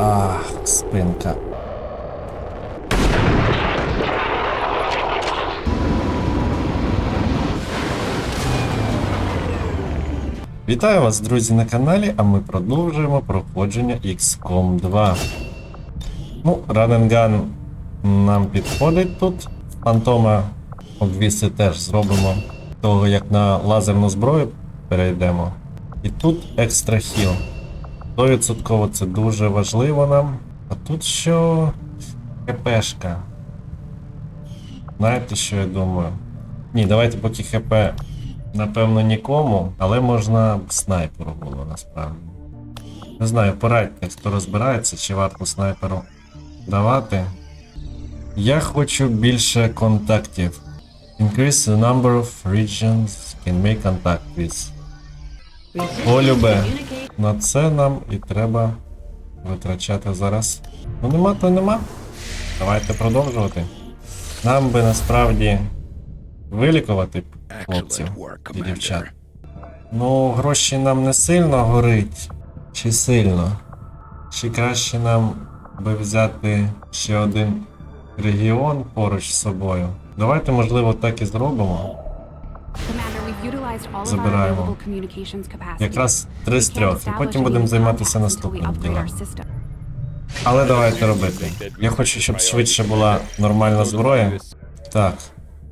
Ах, спинка. Вітаю вас, друзі, на каналі, а ми продовжуємо проходження XCOM 2. Ну, and нам підходить тут. Фантома обвіси теж зробимо того, як на лазерну зброю перейдемо. І тут екстра хіл. 100% це дуже важливо нам. А тут що? ХПшка. Знаєте, що я думаю? Ні, давайте поки ХП, напевно, нікому, але можна снайперу було насправді. Не знаю, порадьте, хто розбирається, чи варто снайперу давати. Я хочу більше контактів. Increase the number of regions can make contact with. Полюбе. На це нам і треба витрачати зараз. Ну нема, то нема. Давайте продовжувати. Нам би насправді вилікувати хлопців і дівчат. Ну, гроші нам не сильно горить. Чи сильно? Чи краще нам би взяти ще один регіон поруч з собою? Давайте, можливо, так і зробимо. Забираємо. Якраз три з трьох, і потім будемо займатися наступним ділом. Але давайте робити. Я хочу, щоб швидше була нормальна зброя. Так,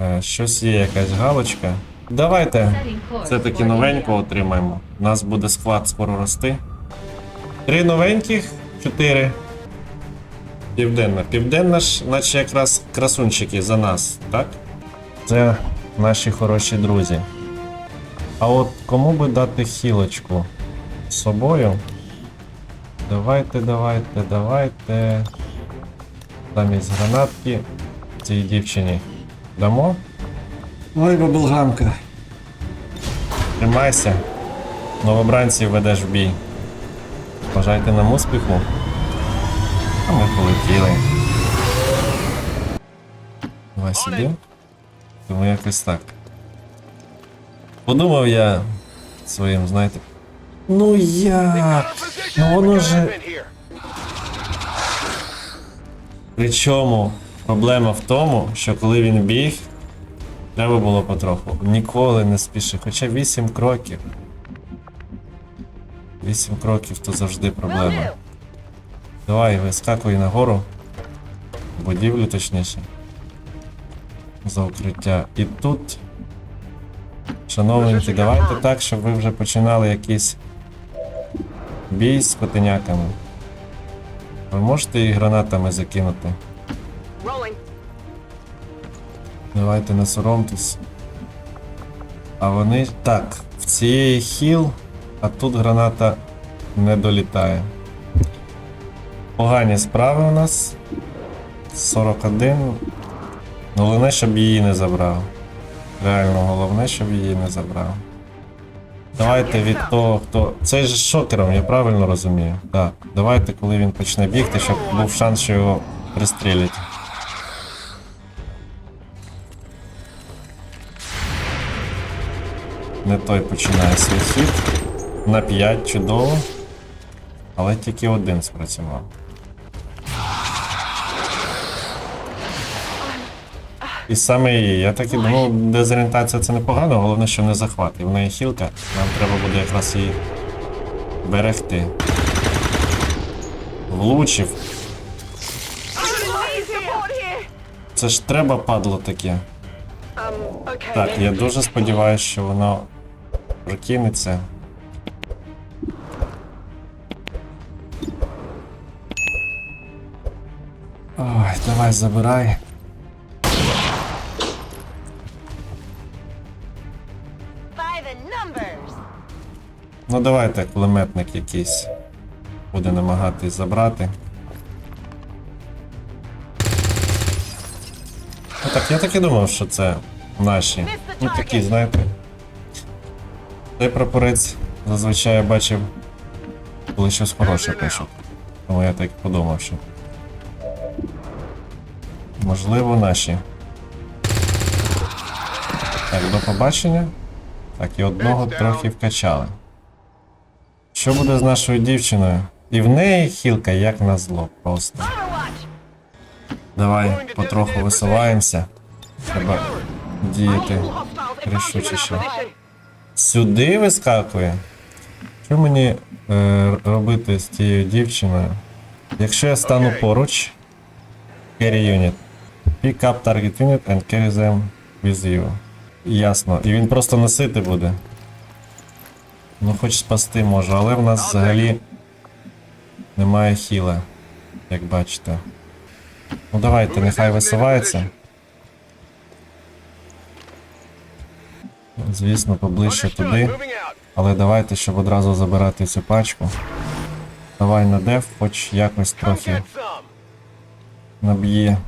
е, щось є, якась галочка. Давайте це таки новенько отримаємо. У нас буде склад скоро рости. Три новеньких, чотири. Південна. Південна ж, наче якраз красунчики за нас, так? Це наші хороші друзі. А от кому би дати хілочку з собою? Давайте, давайте, давайте. Замість гранатки цій дівчині дамо. Ой, баблгамка. Тримайся. Новобранців ведеш в бій. Бажайте нам успіху. А ми полетіли. Давай сюди. Тому якось так. Подумав я своїм, знаєте. Ну як? Ну воно же. Причому проблема в тому, що коли він біг, треба було потроху. Ніколи не спіши. Хоча 8 кроків. 8 кроків то завжди проблема. Давай, вискакуй нагору. Будівлю точніше. За укриття. І тут. Шановненькі, давайте так, щоб ви вже починали якийсь бій з котеняками. Ви можете їх гранатами закинути? Давайте не соромтесь. А вони. Так, в цієї хіл, а тут граната не долітає. Погані справи у нас. 41. Головне, щоб її не забрав. Реально, головне, щоб її не забрав. Давайте від того, хто. Цей же з шокером, я правильно розумію. Так. Давайте, коли він почне бігти, щоб був шанс, що його пристрілять. Не той починає свій хід. На 5 чудово. Але тільки один спрацював. І саме її. Я так і думав, дезорієнтація це непогано, головне, що не захват. І в неї хілка, нам треба буде якраз її берегти. Влучив. Це ж треба падло таке. Так, я дуже сподіваюся, що воно прокинеться. Ой, давай забирай. Ну давайте кулеметник якийсь буде намагатись забрати. Ну так, я так і думав, що це наші. Ну такі, знаєте. Цей прапорець зазвичай я бачив, коли щось хороше пишуть. Тому я так і подумав, що. Можливо, наші. Так, до побачення. Так, і одного трохи вкачали. Що буде з нашою дівчиною? І в неї хілка як на зло просто. Давай потроху висуваємося. Треба діяти рішучіше. Сюди вискакує? Що мені е, робити з тією дівчиною? Якщо я стану поруч, carry unit. Pick up target unit and carry them with you. Ясно. І він просто носити буде. Ну, хоч спасти можу, але в нас взагалі немає хіла, як бачите. Ну давайте, нехай висувається. Звісно, поближче туди. Але давайте, щоб одразу забирати цю пачку. Давай на деф, хоч якось трохи наб'є.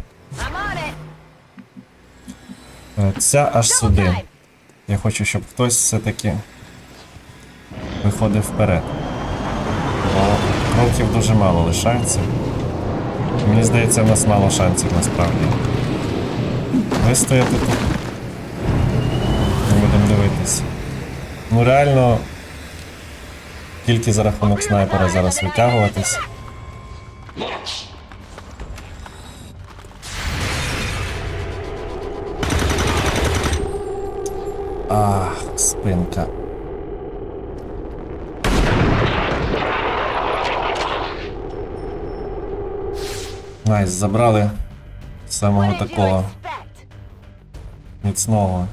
Е, Ця аж сюди. Я хочу, щоб хтось все-таки виходив вперед. Бо кроків дуже мало лишається. Мені здається, в нас мало шансів насправді. Вистояти тут. Ми будемо дивитись. Ну реально, тільки за рахунок снайпера зараз витягуватись. Ах, спинка. Найс, забрали самого такого міцного.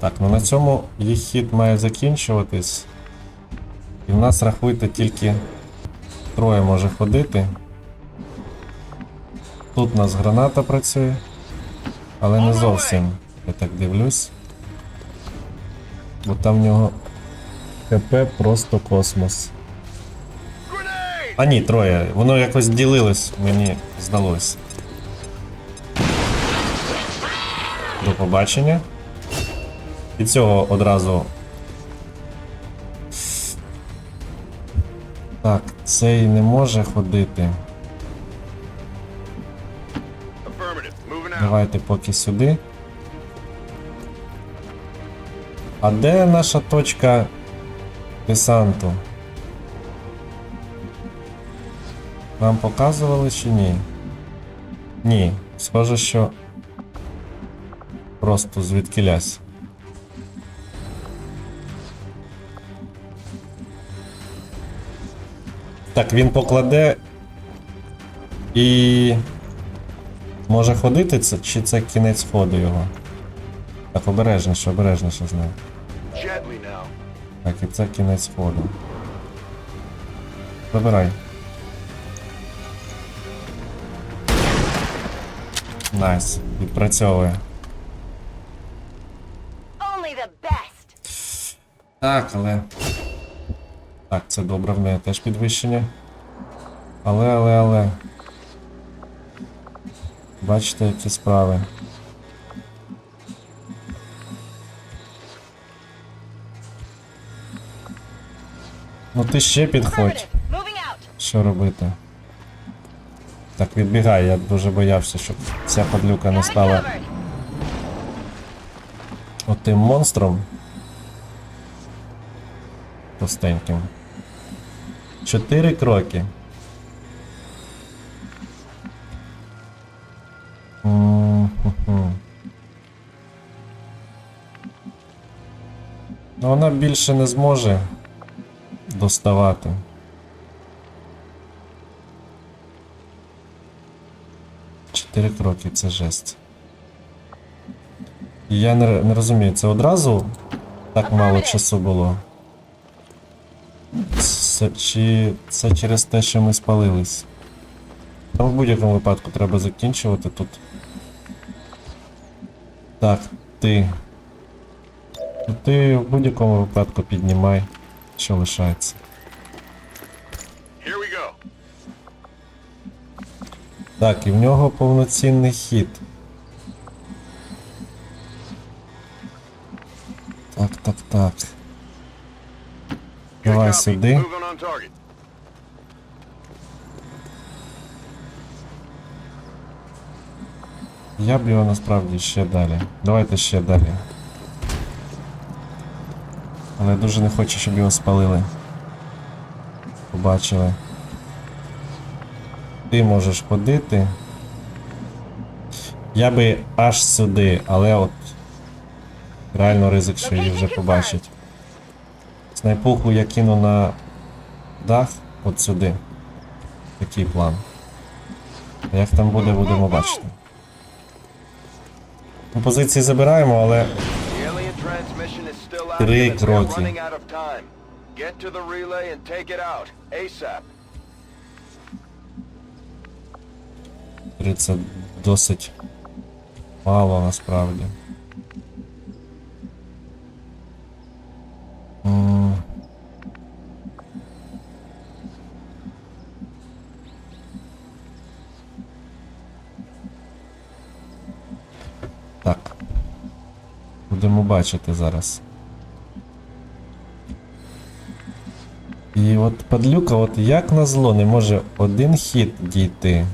Так, ну на цьому їх хід має закінчуватись. І в нас рахуйте тільки троє може ходити. Тут у нас граната працює, але не зовсім, я так дивлюсь. Бо там в нього ХП просто космос. А ні, троє. Воно якось ділилось, мені здалось. До побачення. І цього одразу. Так, цей не може ходити. Давайте поки сюди. А де наша точка десанту? Вам показували чи ні? Ні. Схоже, що просто звідкилясь. Так, він покладе і. Може ходити це, чи це кінець ходу його? Так, обережніше, обережніше з ним. Так, і це кінець ходу. Забирай. Найс, відпрацьовує. Так, але. Так, це добре, в неї теж підвищення. Але, але, але. Бачите, які справи. Ну ти ще підходь. Що робити? Так, відбігай, я дуже боявся, щоб ця падлюка не стала отим монстром. Простеньким. Чотири кроки. Ну, вона більше не зможе доставати. Чотири кроки, це жесть. Я не, не розумію, це одразу так мало часу було. Це, чи це через те, що ми спалились? Там в будь-якому випадку треба закінчувати тут. Так, ти. Ти в будь-якому випадку піднімай, що лишається. Так, і в нього повноцінний хід. Так, так, так. Давай сюди. Я б його насправді ще далі. Давайте ще далі. Але я дуже не хочу, щоб його спалили. Побачили. Ти можеш ходити. Я би аж сюди, але от. Реально ризик, що її вже побачать. Снайпуху я кину на дах от сюди. Такий план. А Як там буде, будемо бачити. Ну, Позиції забираємо, але Три кроки. Get to the relay and take it out. ASAP. 30 досить мало насправді. Так. Будемо бачити зараз. І от падлюка, от як назло, не може один хід дійти.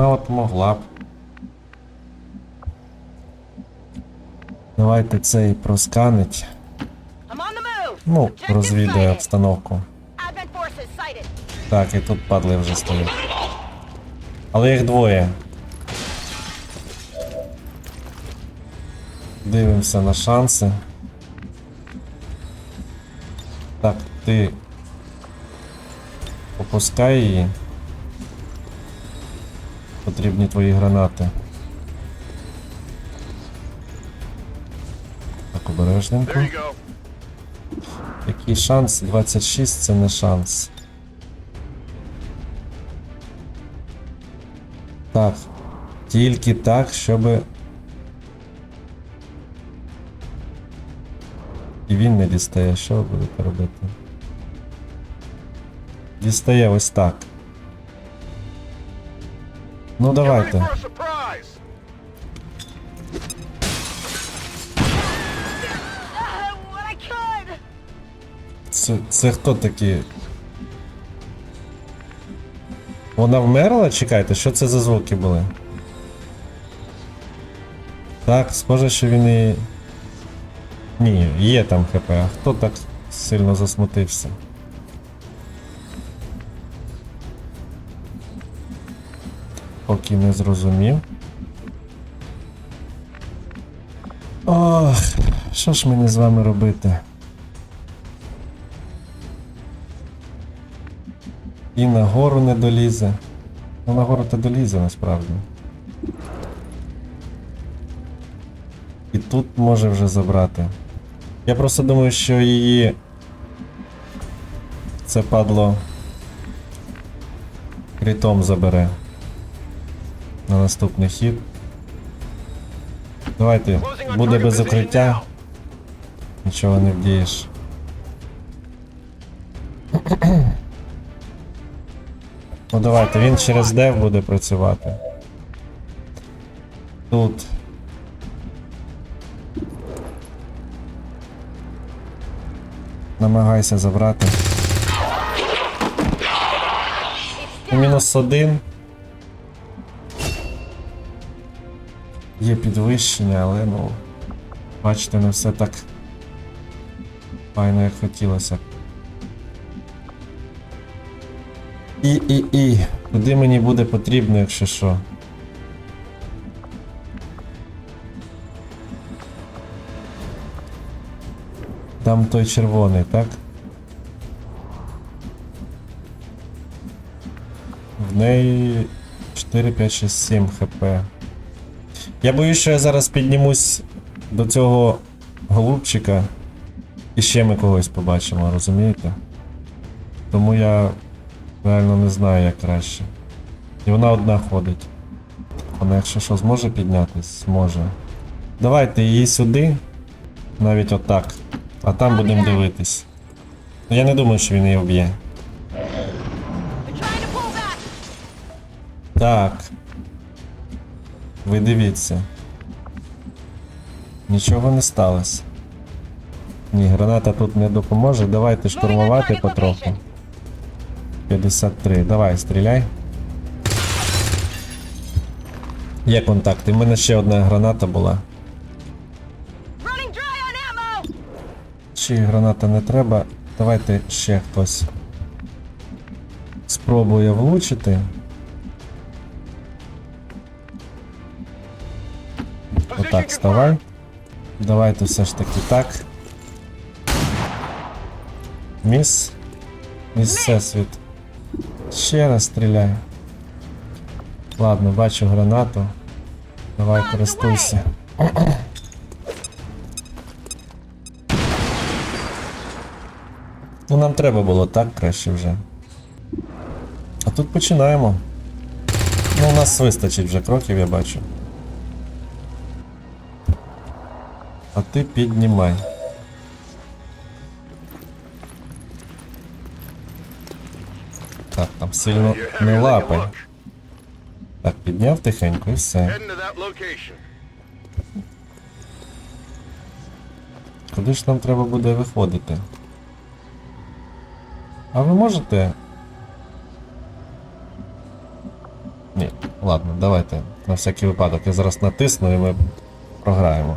Вона от могла б. Давайте цей просканить. Ну, розвідує обстановку. Так, і тут падли вже стоять. Але їх двоє. Дивимося на шанси. Так, ти опускай її. Потрібні твої гранати. Так, обережненько. Який шанс? 26 це не шанс. Так. Тільки так, щоб. І він не дістає. Що ви будете робити? Дістає ось так. Ну давайте. Це, це хто такі? Вона вмерла? Чекайте, що це за звуки були? Так, схоже, що він і. Ні, є там ХП, а хто так сильно засмутився? Поки не зрозумів. Ох, що ж мені з вами робити? І на гору не долізе. Ну на гору то долізе насправді. І тут може вже забрати. Я просто думаю, що її. Це падло. Крітом забере. На наступний хід. Давайте, буде без укриття. Нічого не вдієш. Ну давайте, він через дев буде працювати. Тут. Намагайся забрати. Мінус один. Є підвищення, але ну. Бачите, не все так файно, як хотілося. І, і, і. Куди мені буде потрібно, якщо що? Там той червоний, так? В неї 4, 5, 6, 7 хп. Я боюсь, що я зараз піднімусь до цього голубчика і ще ми когось побачимо, розумієте? Тому я реально не знаю, як краще. І вона одна ходить. Вона, якщо що, зможе піднятись? Зможе. Давайте її сюди. Навіть отак. А там будемо дивитись. Ну, Я не думаю, що він її вб'є. Так. Ви дивіться. Нічого не сталося. Ні, граната тут не допоможе. Давайте штурмувати потроху. 53. Давай, стріляй. Є контакти. У мене ще одна граната була. Чи граната не треба. Давайте ще хтось спробує влучити. Отак, вставай. Давайте все ж таки так. Міс. Міс Всесвіт. Ще раз стріляй. Ладно, бачу гранату. Давай користуйся. Ну нам треба було так краще вже. А тут починаємо. Ну, у нас вистачить вже кроків, я бачу. Ти піднімай. Так, там сильно не лапай. Так, підняв тихенько і все. Куди ж нам треба буде виходити? А ви можете. Ні, ладно, давайте. На всякий випадок. Я зараз натисну і ми програємо.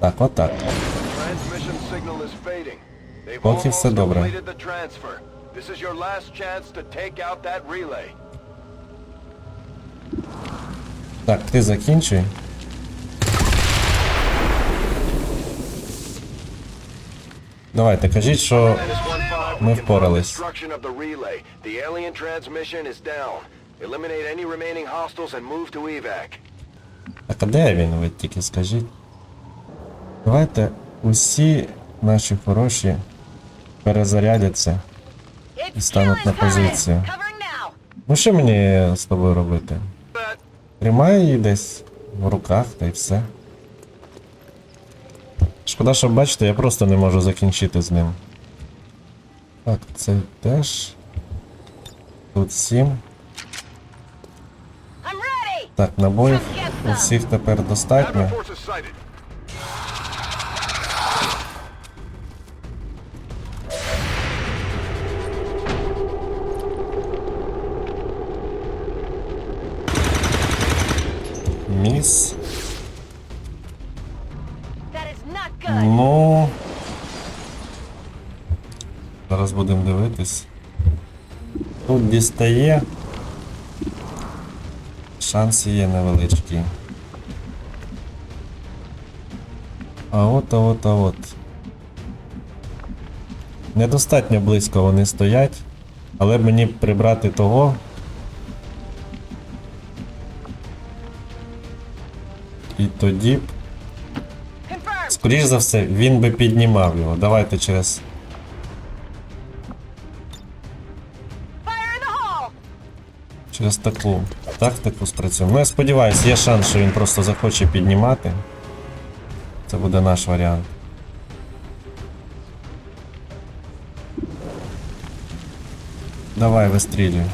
Так, отак. Transmission signal is fading. They've Поки все almost добре. completed the transfer. This is your last chance to take out that relay. Так, ти закінчуй. Давайте, кажіть, що. Minus one five, Ми we confirm впорались. destruction of the relay. The alien transmission is down. Eliminate any remaining hostiles and move to evac. Так, а де він, ви тільки скажіть? Давайте усі наші хороші перезарядяться. І стануть на позицію. Ну що мені з тобою робити? Тримай її десь в руках та й все. Шкода, що бачите, я просто не можу закінчити з ним. Так, це теж. Тут сім. Так, набоїв у всіх тепер достатньо. Дістає. Шанси є невеличкі. А от, а от, а от. Недостатньо близько вони стоять, але мені прибрати того. І тоді б! Скоріш за все, він би піднімав його. Давайте через. Через таку тактику спрацюємо. Ну я сподіваюся, є шанс, що він просто захоче піднімати. Це буде наш варіант. Давай вистрілюй.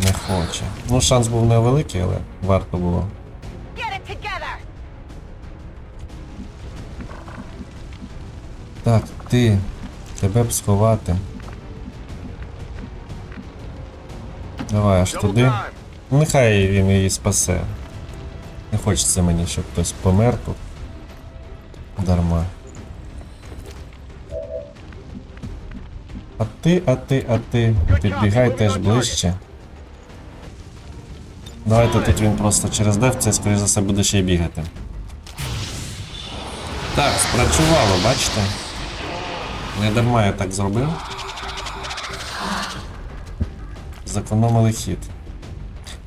Не хоче. Ну, шанс був невеликий, але варто було. Так, ти. Тебе б сховати. Давай аж туди. Нехай він її спасе. Не хочеться мені, щоб хтось помер тут. Дарма. А ти, а ти, а ти. Підбігай теж ближче. Давайте тут він просто через деф, це скоріш за все буде ще й бігати. Так, спрацювало, бачите? Не дарма я так зробив. Зекономили хід.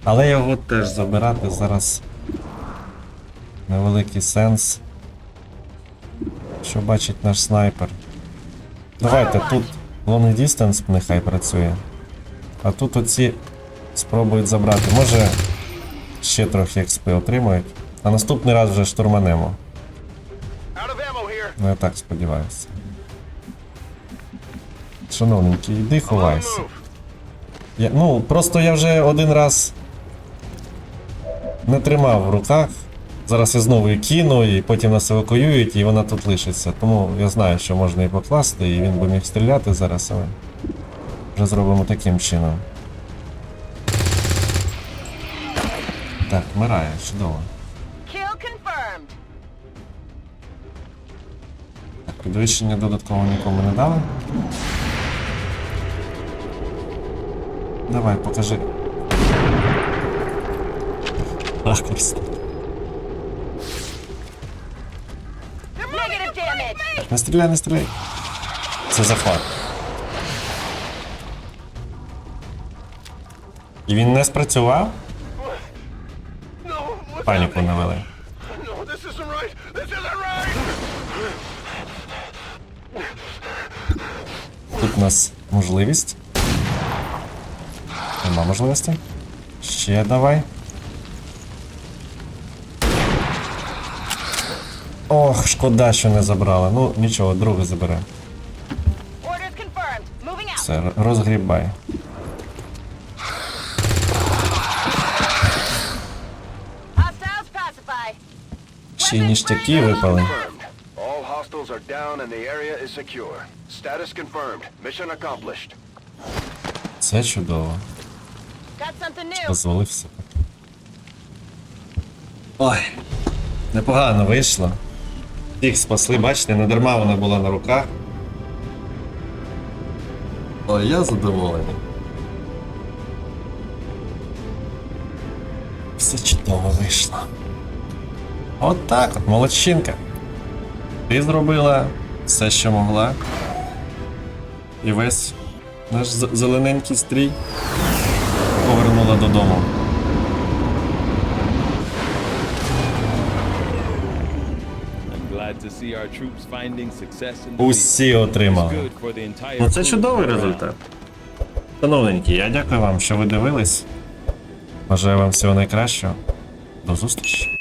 Але його теж забирати зараз невеликий сенс. Що бачить наш снайпер. Давайте тут long distance нехай працює. А тут оці спробують забрати. Може ще трохи XP отримають. А наступний раз вже штурманемо. Ну я так сподіваюся. Шановненький, On ховайся. Я, Ну, просто я вже один раз не тримав в руках. Зараз я знову її кину, і потім нас евакуюють, і вона тут лишиться. Тому я знаю, що можна її покласти, і він би міг стріляти зараз, але вже зробимо таким чином. Так, вмирає, чудово. Підвищення додатково нікому не дали. Давай, покажи. Negative damage. Не стріляй, не стріляй. Це захват. І він не спрацював? Паніку навели. Тут у нас можливість. Нема можливості. Ще давай. Ох, шкода, що не забрали. Ну, нічого, друге забере. Все, розгрібай. Й ніштяки випали. Confirmed. All hostiles are down and the area is secure. Status confirmed. Mission accomplished. Це чудово. New. Дозволився. Ой, непогано вийшло. Всіх спасли, бачите, не дарма вона була на руках. Ой, я задоволений. Все чудово вийшло. От так от, молодчинка. Ти зробила все, що могла. І весь наш зелененький стрій повернула додому. I'm glad to see our troops finding success in the Усі отримали. Ну це чудовий результат. Шановненькі, я дякую вам, що ви дивились. Бажаю вам всього найкращого. До зустрічі.